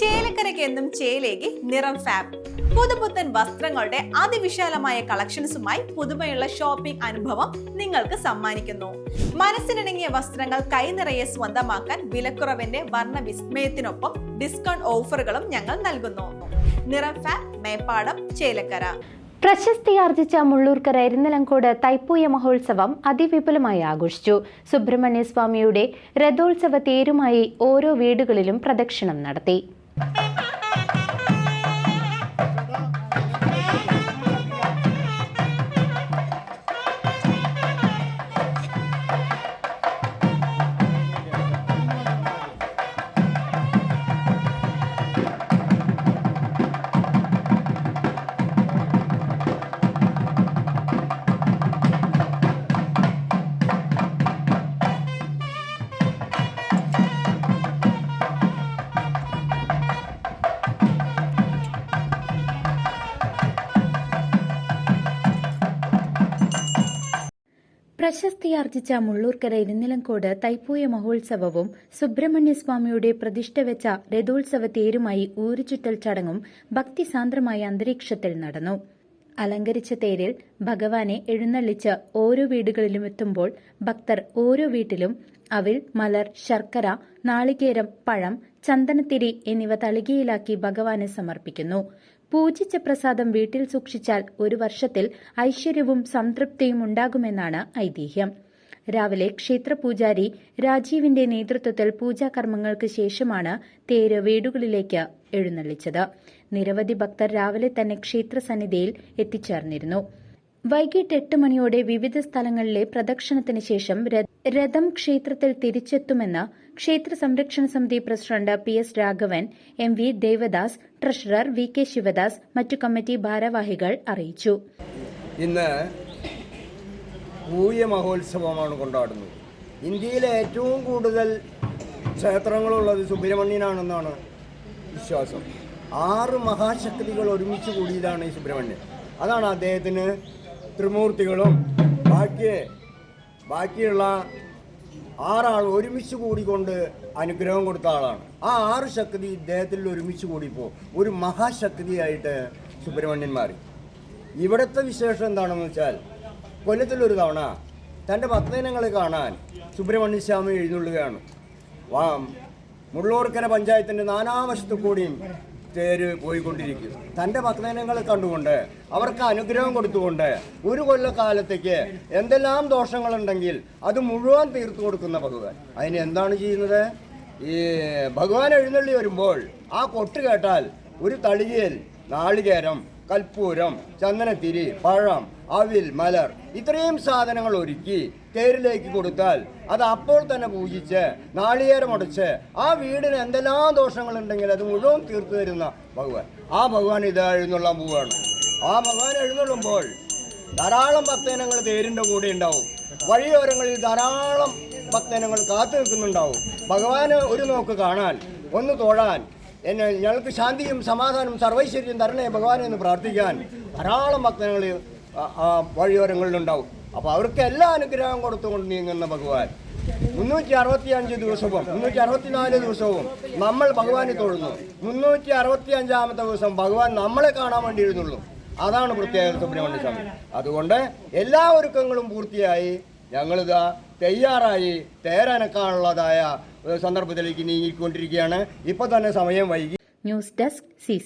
ചേലക്കരയ്ക്ക് എന്നും ചേലേക്ക് നിറം ഫാബ്. പുതുപുത്തൻ വസ്ത്രങ്ങളുടെ അതിവിശാലമായ കളക്ഷൻസുമായി പുതുമയുള്ള ഷോപ്പിംഗ് അനുഭവം നിങ്ങൾക്ക് സമ്മാനിക്കുന്നു. മനസ്സിനിണങ്ങിയ വസ്ത്രങ്ങൾ കൈനിറയെ സ്വന്തമാക്കാൻ വിലക്കുറവിന്റെ വർണ വിസ്മയത്തിനൊപ്പം ഡിസ്കൗണ്ട് ഓഫറുകളും ഞങ്ങൾ നൽകുന്നു. നിറം ഫാബ് മേപ്പാടം ചേലക്കര. പ്രശസ്തിയാർജിച്ച മുള്ളൂർക്കര എരുന്നലങ്കോട് തൈപ്പൂയ മഹോത്സവം അതിവിപുലമായി ആഘോഷിച്ചു. സുബ്രഹ്മണ്യസ്വാമിയുടെ രഥോത്സവ തേരുമായി ഓരോ വീടുകളിലും പ്രദക്ഷിണം നടത്തി. പ്രശസ്തിയാർജിച്ച മുള്ളൂർക്കര ഇരുന്നിലങ്കോട് തൈപ്പൂയ മഹോത്സവവും സുബ്രഹ്മണ്യസ്വാമിയുടെ പ്രതിഷ്ഠ വെച്ച രഥോത്സവ തേരുമായി ഊരുചുറ്റൽ ചടങ്ങും ഭക്തിസാന്ദ്രമായ അന്തരീക്ഷത്തിൽ നടന്നു. അലങ്കരിച്ച തേരിൽ ഭഗവാനെ എഴുന്നള്ളിച്ച് ഓരോ വീടുകളിലും എത്തുമ്പോൾ ഭക്തർ ഓരോ വീട്ടിലും അവിൽ മലർ ശർക്കര നാളികേരം പഴം ചന്ദനത്തിരി എന്നിവ തളികയിലാക്കി ഭഗവാനെ സമർപ്പിക്കുന്നു. പൂജിച്ച പ്രസാദം വീട്ടിൽ സൂക്ഷിച്ചാൽ ഒരു വർഷത്തിൽ ഐശ്വര്യവും സംതൃപ്തിയും ഉണ്ടാകുമെന്നാണ് ഐതിഹ്യം. രാവിലെ ക്ഷേത്രപൂജാരി രാജീവിന്റെ നേതൃത്വത്തിൽ പൂജാകർമ്മങ്ങൾക്ക് ശേഷമാണ് തേര് വീടുകളിലേക്ക് എഴുന്നള്ളിച്ചത്. നിരവധി ഭക്തർ രാവിലെ തന്നെ ക്ഷേത്രസന്നിധിയിൽ എത്തിച്ചേർന്നിരുന്നു. വൈകിട്ട് എട്ട് മണിയോടെ വിവിധ സ്ഥലങ്ങളിലെ പ്രദക്ഷിണത്തിന് ശേഷം രഥം ക്ഷേത്രത്തിൽ തിരിച്ചെത്തുമെന്ന് ക്ഷേത്ര സംരക്ഷണ സമിതി president P S Raghavan M V Devadas treasurer V K Shivadas മറ്റു കമ്മിറ്റി ഭാരവാഹികൾ അറിയിച്ചു. ഇന്ന് പൂയ മഹോത്സവമാണ് കൊണ്ടാടുന്നത്. ഇന്ത്യയിലെ ഏറ്റവും കൂടുതൽ ക്ഷേത്രങ്ങളുള്ളത് സുബ്രഹ്മണ്യനാണെന്നാണ് വിശ്വാസം. ആറ് മഹാശക്തികൾ ഒരുമിച്ച് കൂടിയതാണ് ഈ സുബ്രഹ്മണ്യൻ. അതാണ് അദ്ദേഹത്തിന് ത്രിമൂർത്തികളും ബാക്കി ബാക്കിയുള്ള ആറാൾ ഒരുമിച്ച് കൂടിക്കൊണ്ട് അനുഗ്രഹം കൊടുത്ത ആളാണ്. ആ ആറ് ശക്തി ഇദ്ദേഹത്തിൽ ഒരുമിച്ച് കൂടിയപ്പോൾ ഒരു മഹാശക്തിയായിട്ട് സുബ്രഹ്മണ്യൻ മാറി. ഇവിടുത്തെ വിശേഷം എന്താണെന്ന് വെച്ചാൽ കൊല്ലത്തിലൊരു തവണ തന്റെ ഭക്തജനങ്ങളെ കാണാൻ സുബ്രഹ്മണ്യ സ്വാമി എഴുന്നള്ളുകയാണ്. മുള്ളൂർക്കര പഞ്ചായത്തിന്റെ നാനാവശത്തു കൂടിയും തേര് പോയിക്കൊണ്ടിരിക്കും. തന്റെ ഭക്തജനങ്ങളെ കണ്ടുകൊണ്ട് അവർക്ക് അനുഗ്രഹം കൊടുത്തുകൊണ്ട് ഒരു കൊല്ലക്കാലത്തേക്ക് എന്തെല്ലാം ദോഷങ്ങളുണ്ടെങ്കിൽ അത് മുഴുവൻ തീർത്തു കൊടുക്കുന്ന ഭഗവാൻ. അതിന് എന്താണ് ചെയ്യുന്നത്? ഈ ഭഗവാൻ എഴുന്നള്ളി വരുമ്പോൾ ആ കൊട്ട് കേട്ടാൽ ഒരു തളികയിൽ നാളികേരം കൽപ്പൂരം ചന്ദനത്തിരി പഴം അവിൽ മലർ ഇത്രയും സാധനങ്ങൾ ഒരുക്കി തേരിലേക്ക് കൊടുത്താൽ അത് അപ്പോൾ തന്നെ പൂജിച്ച് നാളികേരം അടച്ച് ആ വീടിന് എന്തെല്ലാം ദോഷങ്ങളുണ്ടെങ്കിൽ അത് മുഴുവൻ തീർത്തു തരുന്ന ഭഗവാൻ. ആ ഭഗവാൻ ഇത് എഴുന്നള്ളാൻ പോവുകയാണ്. ആ ഭഗവാൻ എഴുന്നള്ളുമ്പോൾ ധാരാളം ഭക്തജനങ്ങൾ തേരിന്റെ കൂടെ ഉണ്ടാവും. വഴിയോരങ്ങളിൽ ധാരാളം ഭക്തജനങ്ങൾ കാത്തു നിൽക്കുന്നുണ്ടാവും. ഭഗവാന് ഒരു നോക്ക് കാണാൻ ഒന്ന് തൊഴാൻ എന്നെ ഞങ്ങൾക്ക് ശാന്തിയും സമാധാനവും സർവൈശ്വര്യം തരണേ ഭഗവാനെ എന്ന് പ്രാർത്ഥിക്കാൻ ധാരാളം ഭക്തങ്ങൾ വഴിയോരങ്ങളിലുണ്ടാവും. അപ്പോൾ അവർക്ക് എല്ലാ അനുഗ്രഹവും കൊടുത്തുകൊണ്ട് നീങ്ങുന്ന ഭഗവാൻ. മുന്നൂറ്റി അറുപത്തി അഞ്ച് ദിവസവും മുന്നൂറ്റി അറുപത്തിനാല് ദിവസവും നമ്മൾ ഭഗവാനെ തൊഴുന്നു. മുന്നൂറ്റി അറുപത്തി അഞ്ചാമത്തെ ദിവസം ഭഗവാൻ നമ്മളെ കാണാൻ വേണ്ടി എഴുന്നുള്ളൂ അതാണ് പ്രത്യേകത സുബ്രഹ്മണ്യ സ്വാമി. അതുകൊണ്ട് എല്ലാ ഒരുക്കങ്ങളും പൂർത്തിയായി. ഞങ്ങളിതാ തയ്യാറായി തേരനക്കാനുള്ളതായ സന്ദർഭത്തിലേക്ക് നീങ്ങിക്കൊണ്ടിരിക്കുകയാണ്. ഇപ്പൊ തന്നെ സമയം വൈകി. News desk C